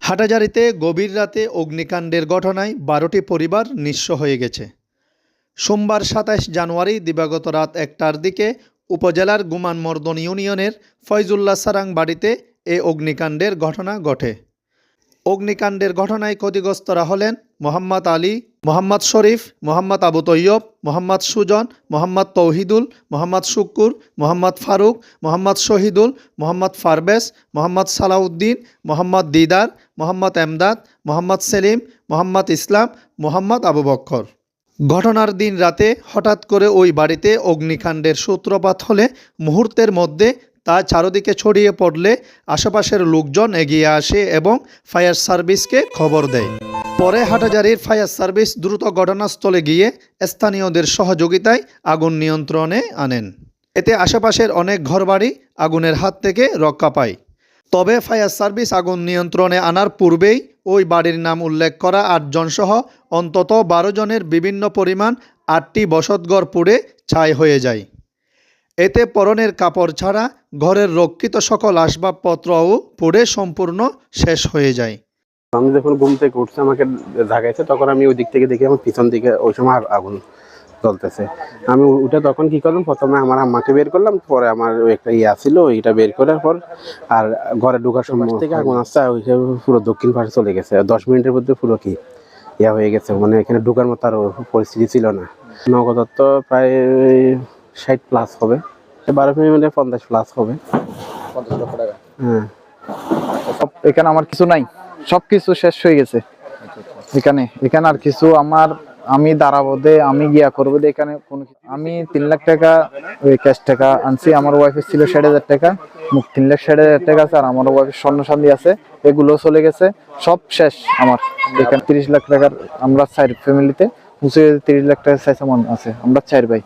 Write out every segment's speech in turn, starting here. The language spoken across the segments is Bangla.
হাটাজারিতে গভীর রাতে অগ্নিকাণ্ডের ঘটনায় বারোটি পরিবার নিঃস্ব হয়ে গেছে। সোমবার সাতাইশ জানুয়ারি দিবাগত রাত একটার দিকে উপজেলার গুমানমর্দন ইউনিয়নের ফয়জুল্লাহ সারাং বাড়িতে এ অগ্নিকাণ্ডের ঘটনা ঘটে। অগ্নিকাণ্ডের ঘটনায় ক্ষতিগ্রস্তরা হলেন মোহাম্মদ আলী, মোহাম্মদ শরীফ, মোহাম্মদ আবু তৈয়ব, মোহাম্মদ সুজন, মোহাম্মদ তৌহিদুল, মোহাম্মদ শুক্কুর মোহাম্মদ ফারুক, মোহাম্মদ শহীদুল, মোহাম্মদ ফারবেস, মোহাম্মদ সালাউদ্দিন, মোহাম্মদ দিদার, মোহাম্মদ এমদাদ, মোহাম্মদ সেলিম, মোহাম্মদ ইসলাম, মোহাম্মদ আবু বক্কর। ঘটনার দিন রাতে হঠাৎ করে ওই বাড়িতে অগ্নিকাণ্ডের সূত্রপাত হলে মুহূর্তের মধ্যে তা চারদিকে ছড়িয়ে পড়লে আশেপাশের লোকজন এগিয়ে আসে এবং ফায়ার সার্ভিসকে খবর দেয়। পরে হাটাজারির ফায়ার সার্ভিস দ্রুত ঘটনাস্থলে গিয়ে স্থানীয়দের সহযোগিতায় আগুন নিয়ন্ত্রণে আনেন। এতে আশেপাশের অনেক ঘরবাড়ি আগুনের হাত থেকে রক্ষা পায়। তবে ফায়ার সার্ভিস আগুন নিয়ন্ত্রণে আনার পূর্বেই ওই বাড়ির নাম উল্লেখ করা আটজন সহ অন্তত বারো জনের বিভিন্ন পরিমাণ আটটি বসতঘর পুড়ে ছাই হয়ে যায়। এতে পরনের কাপড় ছাড়া ঘরের রক্ষিত সকল আসবাবপত্রও পুড়ে সম্পূর্ণ শেষ হয়ে যায়। আমি যখন ঘুম থেকে উঠছে আমাকে জাগাইছে তখন আমি ওই দিক থেকে দেখি আমার পিছন দিকে ওই সময় আগ- আগুন জ্বলতেছে। আমি উঠে তখন কি করলাম প্রথমে আমার আম্মাকে বের করলাম পরে আমার ওই একটা ইয়ে ছিল ওইটা বের করার পর আর ঘরে ঢোকার সময় থেকে আগুন। আসছে ওই পুরো দক্ষিণ পাশে চলে গেছে। দশ মিনিটের মধ্যে পুরো কি ইয়া হয়ে গেছে মানে এখানে ঢোকার মতো আর পরিস্থিতি ছিল না। নগদত্ত প্রায় ষাট প্লাস হবে। বারো মিনিটে পঞ্চাশ প্লাস হবে। হ্যাঁ। এখানে আমার কিছু নাই। সব কিছু শেষ হয়ে গেছে। এখানে এখানে আর কিছু আমার আমি দাঁড়াবো দে আমি গিয়া করব দে এখানে কোনো কিছু- আমি তিন লাখ টাকা ওই ক্যাশ টাকা আনছি। আমার ওয়াইফের ছিল ষাট হাজার টাকা। মুখ তিন লাখ ষাট হাজার টাকা আছে আর আমার ওয়াইফের স্বর্ণ শান্তি আছে। এগুলো চলে গেছে। সব শেষ আমার। এখানে তিরিশ লাখ টাকার আমরা চার ফ্যামিলিতে উঁচু তিরিশ লাখ টাকা চাইছে মন আছে। আমরা চার ভাই।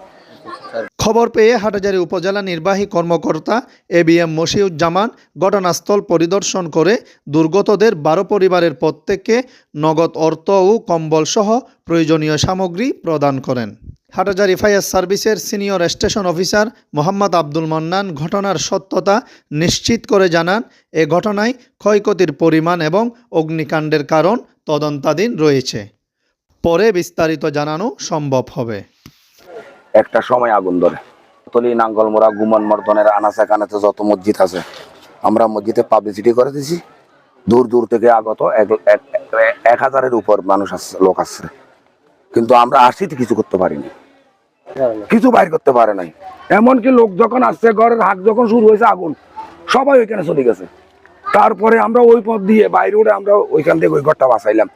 খবর পেয়ে হাটাজারি উপজেলা নির্বাহী কর্মকর্তা এ বি এম মশিউজ্জামান ঘটনাস্থল পরিদর্শন করে দুর্গতদের বারো পরিবারের প্রত্যেককে নগদ অর্থ ও কম্বল সহ প্রয়োজনীয় সামগ্রী প্রদান করেন। হাটাজারি ফায়ার সার্ভিসের senior station officer Mohammad Abdul Mannan ঘটনার সত্যতা নিশ্চিত করে জানান, এ ঘটনায় ক্ষয়ক্ষতির পরিমাণ এবং অগ্নিকাণ্ডের কারণ তদন্তাধীন রয়েছে। পরে বিস্তারিত জানানো সম্ভব হবে। একটা সময় আগুন ধরে। তলি নাঙ্গলমোড়া গুমন মর্দনের আনাচে কানাতে যত মসজিদ আছে, আমরা মসজিদে পাবলিসিটি করে দিছি। দূর দূর থেকে আগত এক হাজারের উপর মানুষ আসছে লোক আসছে। কিন্তু আমরা আসিতে কিছু করতে পারিনি। কিছু বাইর করতে পারে নাই। এমনকি লোক যখন আসছে, ঘরের হাক যখন শুরু হয়েছে, আগুন, সবাই ওইখানে চলে গেছে। তারপরে আমরা ওই পথ দিয়ে বাইরে উঠে আমরা ওইখান থেকে ওই ঘরটা বাঁচাইলাম।